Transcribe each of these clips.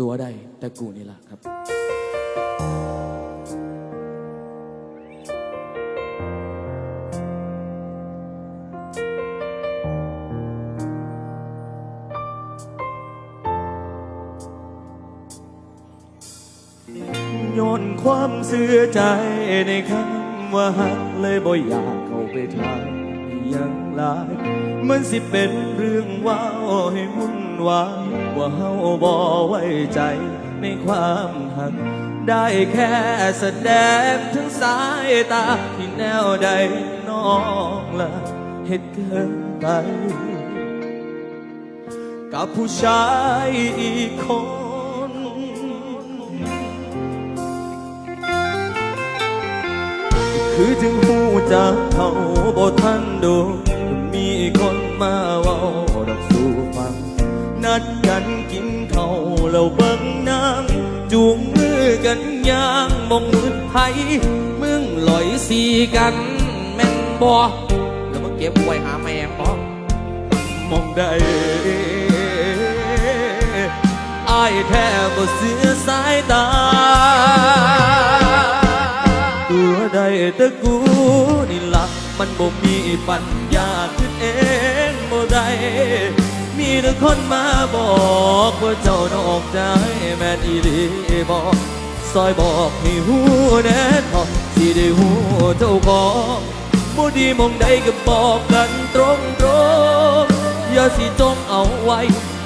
ตัวใดแต่กูนี่ล่ะครับ โยนความเสื่อใจในคำว่าหักเลยบ่อยากเข้าไปทางยังหลาย มันสิเป็นเรื่องว้าวให้มุ่น วายว่าเฮาบ่ไว้ใจในความหัก ได้แค่แสดงถึงสายตา ที่แนวใดน้องละเหตุเกินไป กับผู้ชายอีกคนคือจึงหูจากเขาบ่ทันดู มีคนมาเว้า นัดกันกินเขาวแล้วเบิ่งนางจูงมือกันย่างมองมืดไผมึงลอยสีกันแม่นบ่แล้วมึงเก็บไว้หาแม่งบ่มองได้อายแทบบ่เสียสายตาตัวใดแต่กูนี่ละมันบ่มีปัญญาคิดเองบ่ได้ มีแต่คนมาบอกว่าเจ้านอกใจแม่นอีหลีบอกซอยบอกให้หูแน่ทอสิได้หูเจ้าของบ่ดีมองใดก็บอกกันตรงตรงๆอย่าสิจงเอาไว้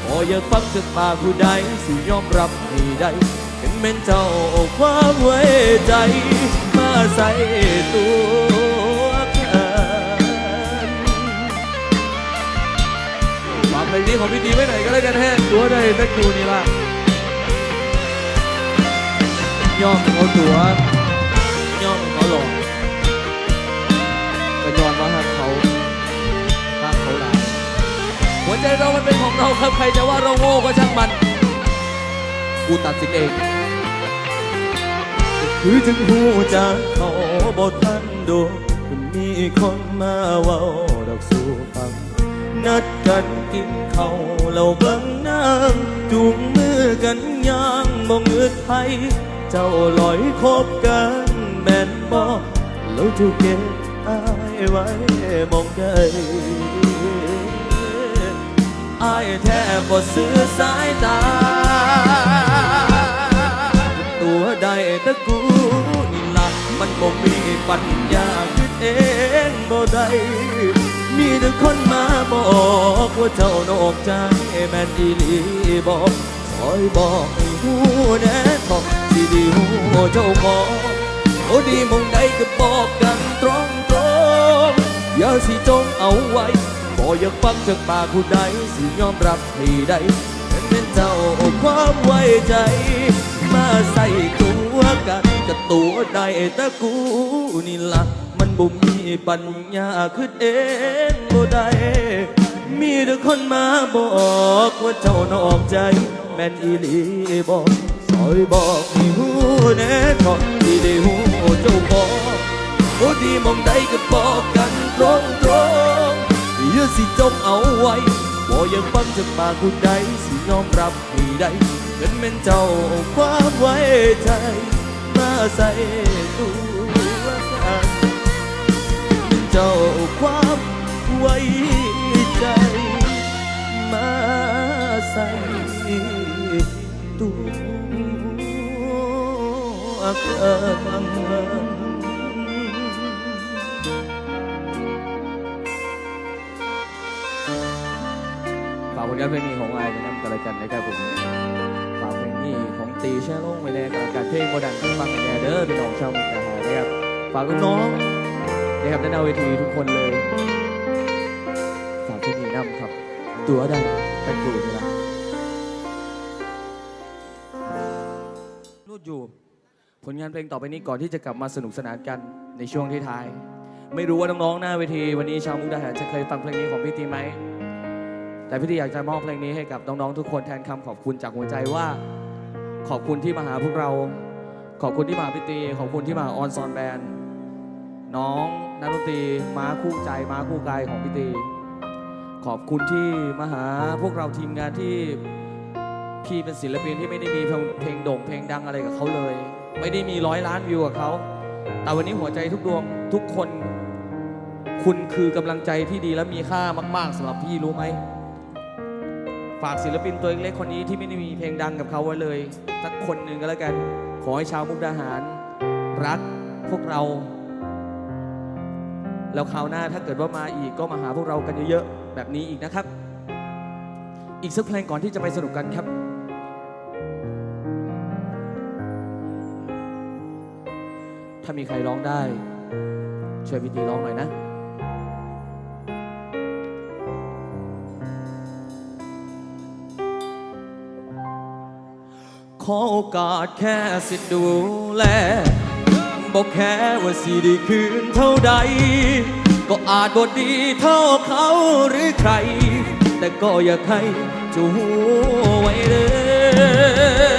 บ่อยากฟังจากปากผู้ใดสิยอมรับให้ได้เป็นแม่นเจ้าอาความไว้ใจมาใส่ตัว ฝากเพลงนี้ของพี่ดีไว้หน่อยก็แล้วกันฮะตัวได้แต่กูนี่ล่ะย่อมเขาตัวย่อมเขาหลอกก็ย้อนว่าหักเขาหักเขาหลายหัวใจเรามันเป็นของเราครับใครจะว่าเราโง่ก็ช่างมัน กูตัดสินเอง คือจึงหูจากเขาบททันดูมีคนมาเว้าดอกสู่ฟังนัดกันกิน เขาวแล้วเบิ่งนางจูงมือกันย่างมองอึดไทยเจ้าลอยคบกันแม่นบ่แล้วจูเก็บอายไว้มองได้อายแทบบ่เสือสายตา ตัวใดแต่กูนี่ละมันบ่มีปัญญาคิดเองบ่ได้มีแต่คนมาบอก เจ้านอกใจแม่นอีหลีบอกคอยบอกให้หูแน่ทอกสิไดีหูเจ้าของโอ้ดีมองใดก็บอกกันตรงตรงๆอย่าสิจงเอาไว้บ่อยากฟังจากปากผู้ใดสิยอมรับให้ได้เป็นเป็นเจ้าความไว้ใจ มาใส่ตัวกันกับตัวใดแต่กูนี่ละมันบ่มีปัญญาคิดเองบ่ได้ มีแต่คนมาบอกว่าเจ้านอกใจ แม่นอีหลีบอกซอยบอกให้หูแน่ทอที่ได้หูเจ้าของโอ้ดีมองใดก็บอกกันตรงตรงๆอย่าสิจงเอาไว้บ่อยากฟังจากปากผู้ใดสิยอมรับให้ได้เป็นแม่นเจ้าความไว้ใจมาใส่ตัวกันเจ้าเอาความไว้ ใจ มาใส่ตัวกันฝากผลงานเพลงนี้ของไอ้นะครับกันละกันนะครับผมฝากเพลงนี้ของตีแช่ลงไปในกันละกันเพลงโมดันฟังกันแน่เด้อพี่น้องชาวมุกดาหารนะครับฝากลูกน้องนะครับด้านหน้าเวทีทุกคนเลย ฝากเพลงนี้นำครับตัวใดเป็นกูนี่ละรูดอยู่ผลงานเพลงต่อไปนี้ก่อนที่จะกลับมาสนุกสนานกันในช่วงที่ท้าย ไม่รู้ว่าน้องๆหน้าเวทีวันนี้ชาวมุกดาหารจะเคยฟังเพลงนี้ของพี่ตีไหม แต่พี่ตีอยากจะมอบเพลงนี้ให้กับน้องๆทุกคนแทนคำขอบคุณจากหัวใจว่า ขอบคุณที่มาหาพวกเรา ขอบคุณที่มาพี่ตีขอบคุณที่มาออนซอนแบนน้องนักดนตรีม้าคู่ใจม้าคู่กายของพี่ตี ขอบคุณที่มาหาพวกเราทีมงานที่พี่เป็นศิลปินที่ไม่ได้มีเพลงโด่งเพลงดังอะไรกับเขาเลย ไม่ได้มีร้อยล้านวิวกับเขา แต่วันนี้หัวใจทุกดวงทุกคน คุณคือกำลังใจที่ดีและมีค่ามากๆสำหรับพี่รู้ไหมฝากศิลปินตัวเล็กๆคนนี้ที่ไม่ได้มีเพลงดังกับเขาไว้เลย สักคนหนึ่งก็แล้วกัน ขอให้ชาวมุกดาหาร รักพวกเรา แล้วคราวหน้าถ้าเกิดว่ามาอีกก็มาหาพวกเรากันเยอะๆ แบบนี้อีกนะครับ อีกสักเพลงก่อนที่จะไปสนุกกันครับถ้ามีใครร้องได้ช่วยพิธีร้องหน่อยนะ ขอโอกาสแค่สิดูแลบอกแค่ว่าสิด้คืนเท่าใด ก็อาจบ่ดีเท่าเขาหรือใคร แต่ก็อยากให้จูไว้เลย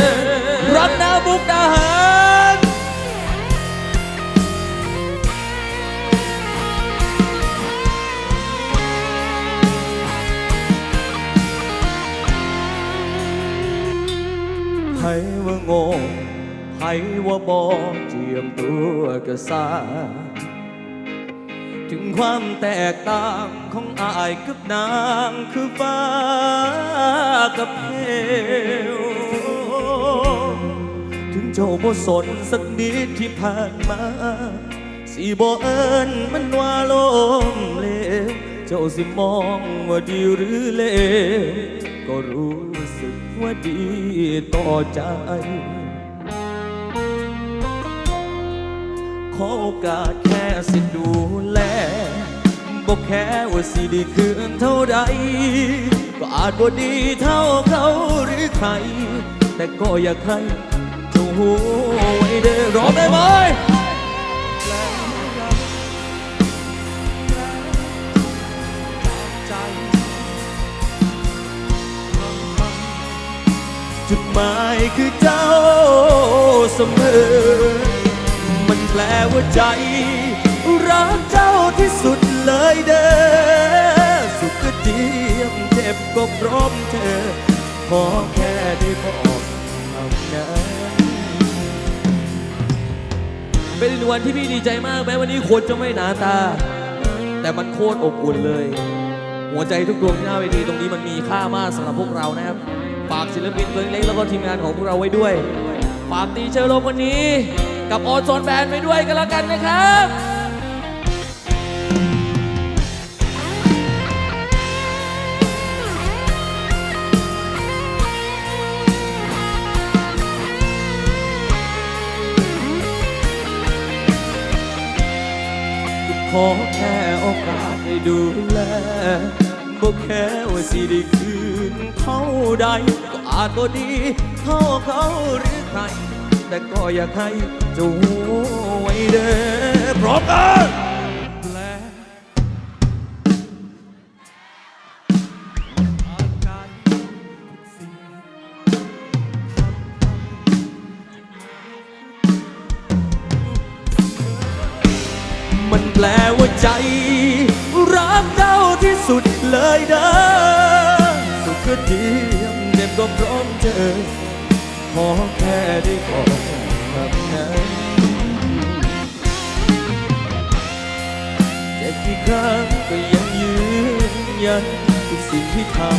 รักนาบุกดาหารไผว่าโง่ไผว่าบอเจียมตัวกระซา ความแตกต่างของอายกับนางคือฟ้ากับเหวถึงเจ้าบ่สนสักนิดที่ผ่านมาสิบ่เอิญมันว่าลมเลวเจ้าสิมองว่าดีหรือเลวก็รู้สึกว่าดีต่อใจ อโอกาสแค่สิดูแลบอกแค่ว่าสิได้คืนเท่าใดก็อาจบ่ดีเท่าเขาหรือใคร แต่ก็อยากให้เจ้าหูไว้เด้อร้องได้ไหมจุดหมายคือเจ้าเสมอ แปลว่าใจ รักเจ้าที่สุดเลยเด้อ สุขก็เจียมเจ็บก็พร้อมเธอ ขอแค่ได้บอกเท่านั้นเป็นวันที่พี่ดีใจมากแม้วันนี้คนจะไม่หนาตา แต่มันโคตรอบอุ่นเลย หัวใจทุกดวงที่หน้าเวทีตรงนี้มันมีค่ามากสำหรับพวกเรานะครับ ฝากศิลปินตัวเล็กๆแล้วก็ทีมงานของพวกเราไว้ด้วย ฝากตีเชอร์โลมวันนี้ กับออนซนแบนไปด้วยกันแล้วกันนะครับขอแค่โอกาสได้ดูแลบอกแค่ว่าสิได้คืนเท่าใดก็อาจบ่ดี เท่าเขาหรือ ใคร แต่ก็อยากให้จะไว้เด้อพร้อมกันแปลอาการสิ่งมันแปลว่าใจ รักเจ้าที่สุดเลยเด้อสุขก็เทียมเด็บก็พร้อมเจอขอ ได้บอกแบบนั้นเจ็บกี่ครั้งก็ยังยืนยันทุกสิ่งที่ทำ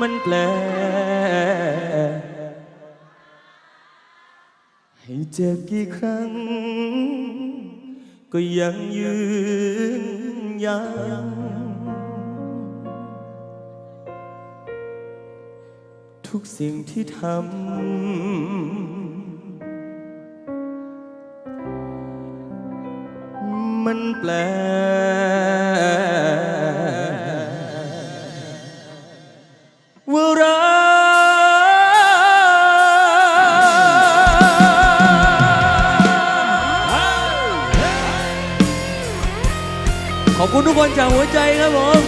มันแปลให้เจ็บกี่ครั้ง ก็ยังยืนยัน ทุกสิ่งที่ทำ มันแปลว่ารักขอบคุณทุกคนจากหัวใจครับผม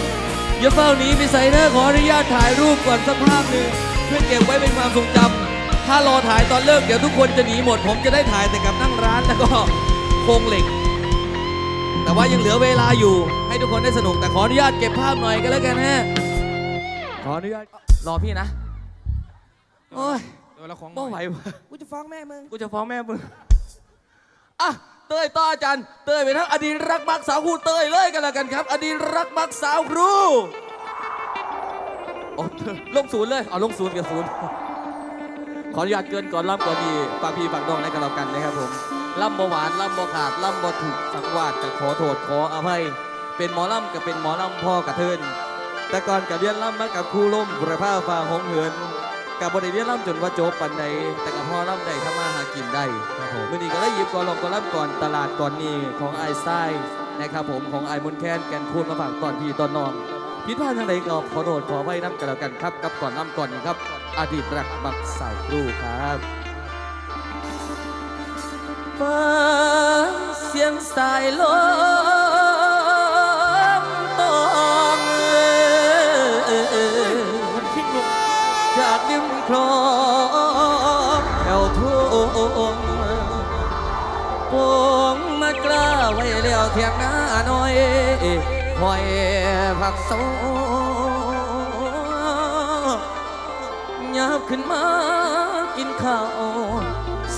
อย่าเฝ้าหนีไปใส่น้าขออนุญาตถ่ายรูปก่อนสักภาพหนึ่ง เพื่อเก็บไว้เป็นความทรงจำถ้ารอถ่ายตอนเลิกเดี๋ยวทุกคนจะหนีหมด ผมจะได้ถ่ายแต่กับนั่งร้านแล้วก็โครงเหล็ก แต่ว่ายังเหลือเวลาอยู่ ให้ทุกคนได้สนุกแต่ขออนุญาตเก็บภาพหน่อยก็แล้วกันฮะขออนุญาตรอพี่นะโอ้ยเดี๋ยวเราของไม่ไหววะกูจะฟ้องแม่มึงกูจะฟ้องแม่มึงอะเต้ยต่ออาจารย์เต้ยไปทั้งอดีตรักมักสาวครูเต้ยเลยกันแล้วกันครับ อดีตรักมักสาวครู โอ้ลงศูนย์เลย เอาลงศูนย์กับศูนย์ขออนุญาตเกินก่อนล่ำก่อนดีฝากพี่ฝากน้องในกันแล้วกันนะครับผมล่ำบ่หวานล่ำบ่ขาดล่ำบ่ถูกสังวาดกับขอโทษขออภัย เป็นหมอล่ำกับเป็นหมอล่ำพ่อกับเทินแต่ก่อนกับเรียนล่ำมากับครูล่มบุรพาฟ้าหงเหินกับบริเรียนล่ำจนว่าจบปันใดแต่กับพ่อล่ำใดทำมาหากินได้ครับผมมื่อนี้ก็ได้หยิบก่อนลองก่อนล่ำก่อนตลาดก่อนนี้ของไอซ์ไซนะครับผมของไอ้มอนแค้นแกนคูนมาฝากก่อนพี่ตอนนอน พิดพลาดทางใดก็ขอโทษขอไว้น้ำกันแล้วกันครับ กับก่อนล่ำก่อนครับ อดีตรักบักสาวครูครับฟังเสียงสายลมตองมันคิงลูกจากริมคลองแถวทุ่งปวงมากล้าไว้แล้วเทียงหน้าหน่อย คอยผักโซยับขึ้นมากินข้าว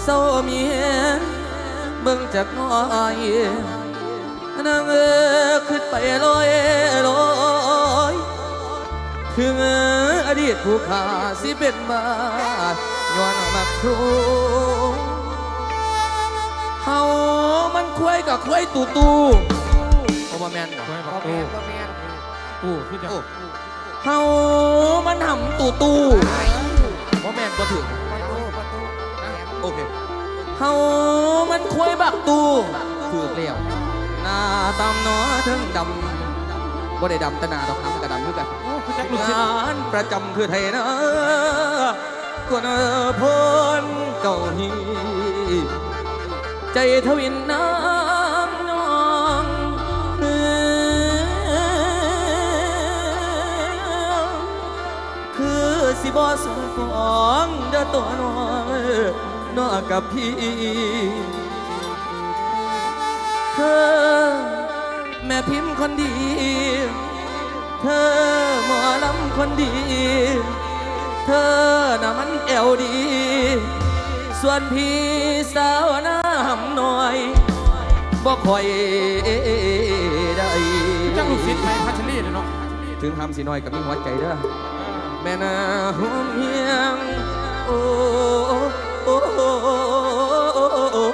เศร้าเมียเบิ่งจากน้อยนางเออขึ้นไปลอยลอยถึงอดีตผู้ขาสิเป็นมาย้อนมักครูเฮามันควยกับควยตูตู โอมาแมนคอยบบ่อกตู้ตู้คือจะเฮามันหำตูตูโอแมนบ่ถึงโอเคเฮามันควยบักตูถือเลี้ยวหน้าตำหนอถึงดำบ่ได้ดำแต่หน้าดอกน้ำกระดำคือกันโอ้คือจักลูกศิษย์งานประจำคือไทยนะกวนพลเก่าฮีใจทวินน้ำ สิบอสมฟองเด้อตัวน้องนอกับพี่เธอแม่พิมพ์คนดี เธอหมอลำคนดี เธอน่ะมันแอวดี ส่วนพี่สาวหน้าหำหน่อยบ่ค่อยได้จักลูกศิษย์ไปพัชรีเลยเนาะถึงทำสีน้อยกับมีหัวใจเด้อ แม่นาหุ่มเฮียงโอ้โอ้โอ้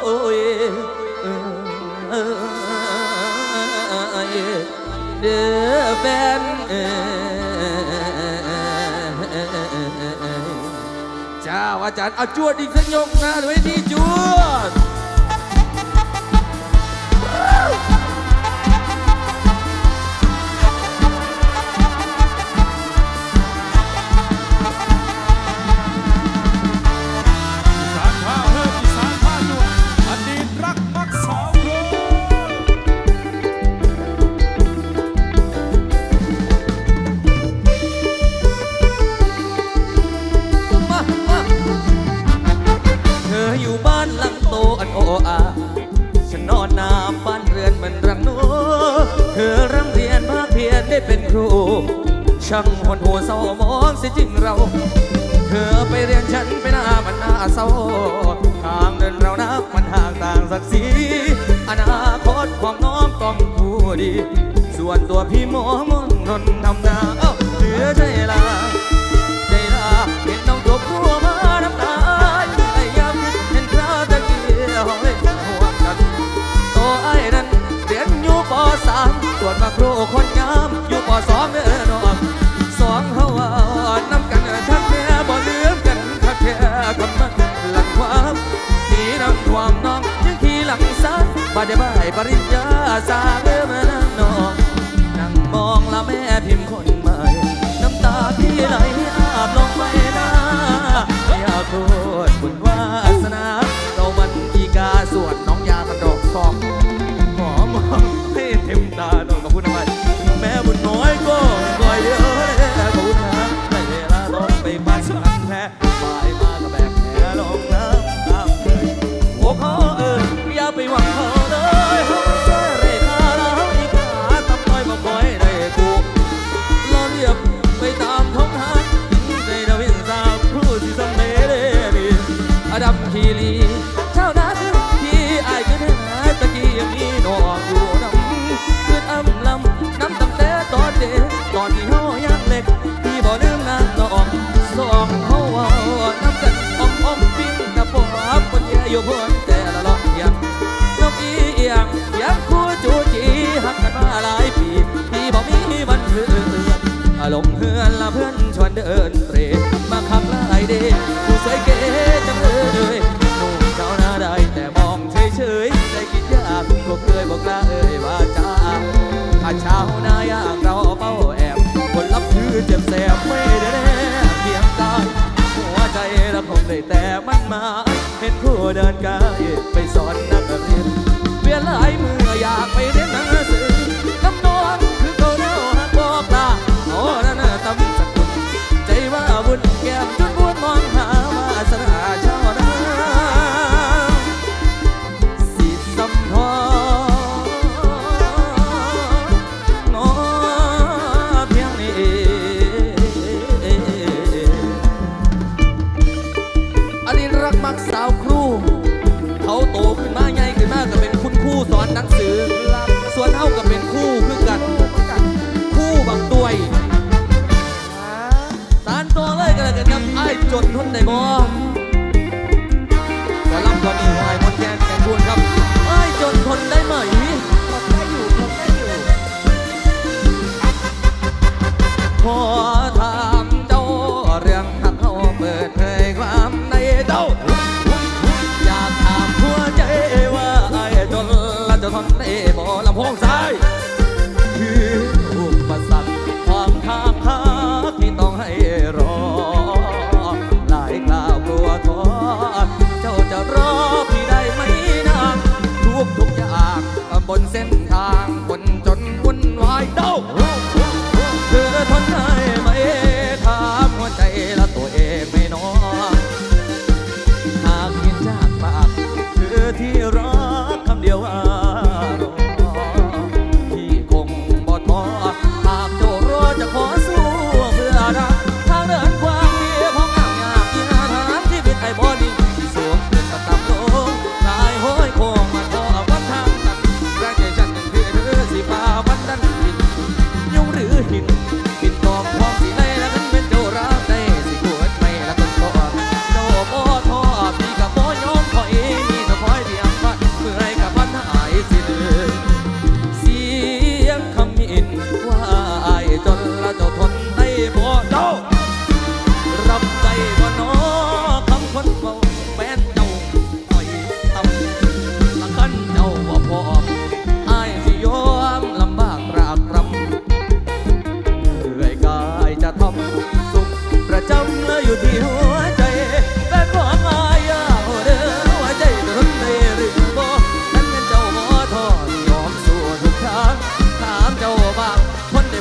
โอ้ยเออเอยเด้อแฟนเอยเจ้าอาจารย์เอาจวดอีกสักยกนะไว้ที่จวด ลงเฮือนละเพื่อนชวนเดินเตรมาขับไล่เด็กผู้สวยเก๋จังเลยหนุ่มเจ้าหน้าได้แต่มองเฉยเฉยได้คิดยากก็เคยบอกลาเอ่ยว่าจ้าอาเช้าหน้ายากเราเป้าแอบคนรับถือเจ็บแสบไม่ได้แน่เพียงกายหัวใจเราคงได้แต่มันมาเห็นผู้เดินกายไปสอนนักเรียนเวียนหลายมืออยากไปเรียนหนังสือกับน้อง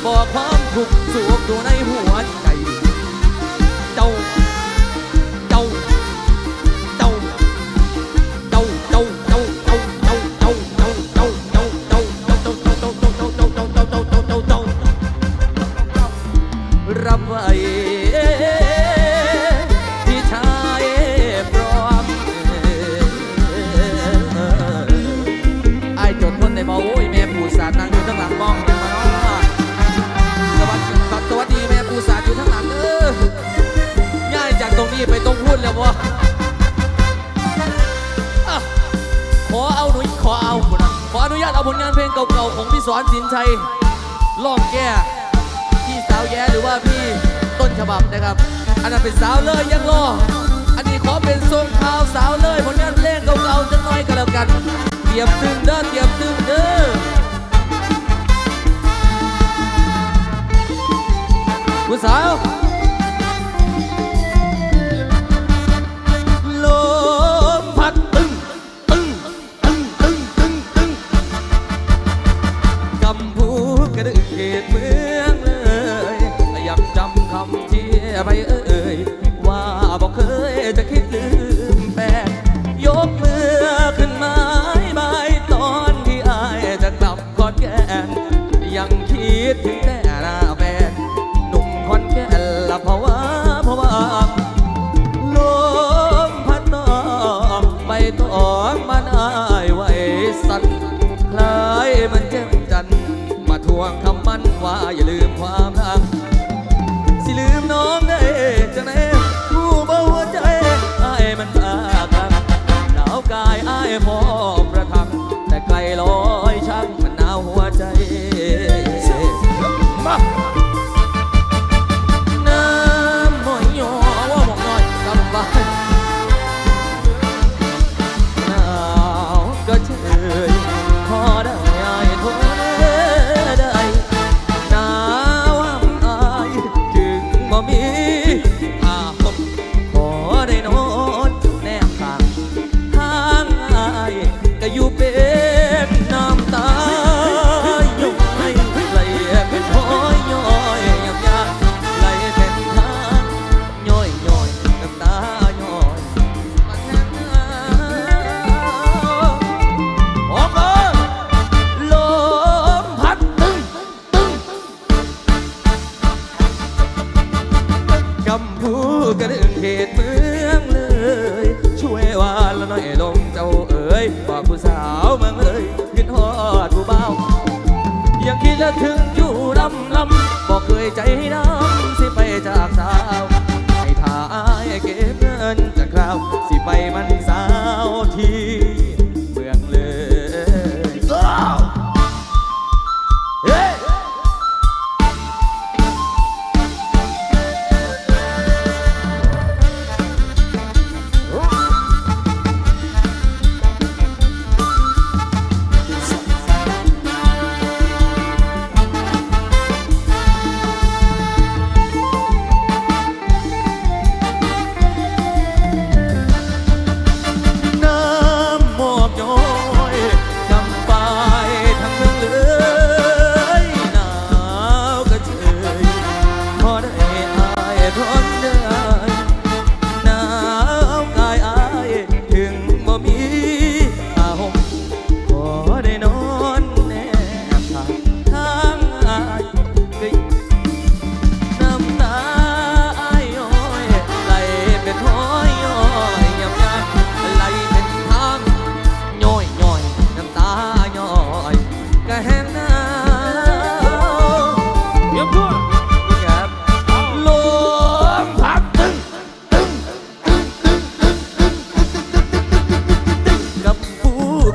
บอกความทุกข์สุขอยู่ในหัวใจ ผลงานเพลงเก่าๆของพี่สอนสินชัยล่อกแก่พี่สาวแย่หรือว่าพี่ต้นฉบับนะครับ อันนั้นเป็นสาวเลยยังรอ อันนี้ขอเป็นทรงเท้าสาวเลยผลงานเพลงเก่าๆจะน้อยก็แล้วกันเตรียมตึงเด้อเตรียมตึงเด้อคุณสาว it ถึงอยู่ลำลำบอกเคยใจด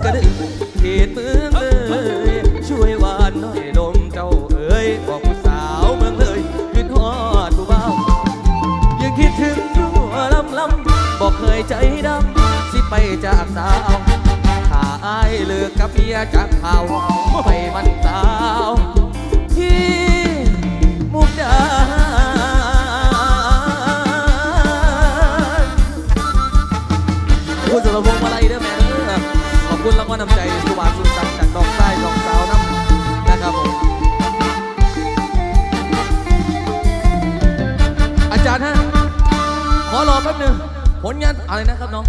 ระดึงเขตเมืองเลยช่วยวานหน่อยลมเจ้าเอ๋ยบอกผู้สาวเมืองเลยขึ้นฮอดผู้เบายังคิดถึงอยู่ลำลำบอกเคยใจดำสิไปจากสาวถ้าอายเลิกกับเมียจากเขาไปมันสาวที่มุกดาคุณสำหรับวงมาลัยเด้อแม่ คุณรางวัลน้ำใจสว่าสุสันต์จากดอกใต้ดอกสาวน้ำนะครับผมอาจารย์ฮะขอรอแป๊บหนึงผลงานอะไรนะครับน้อง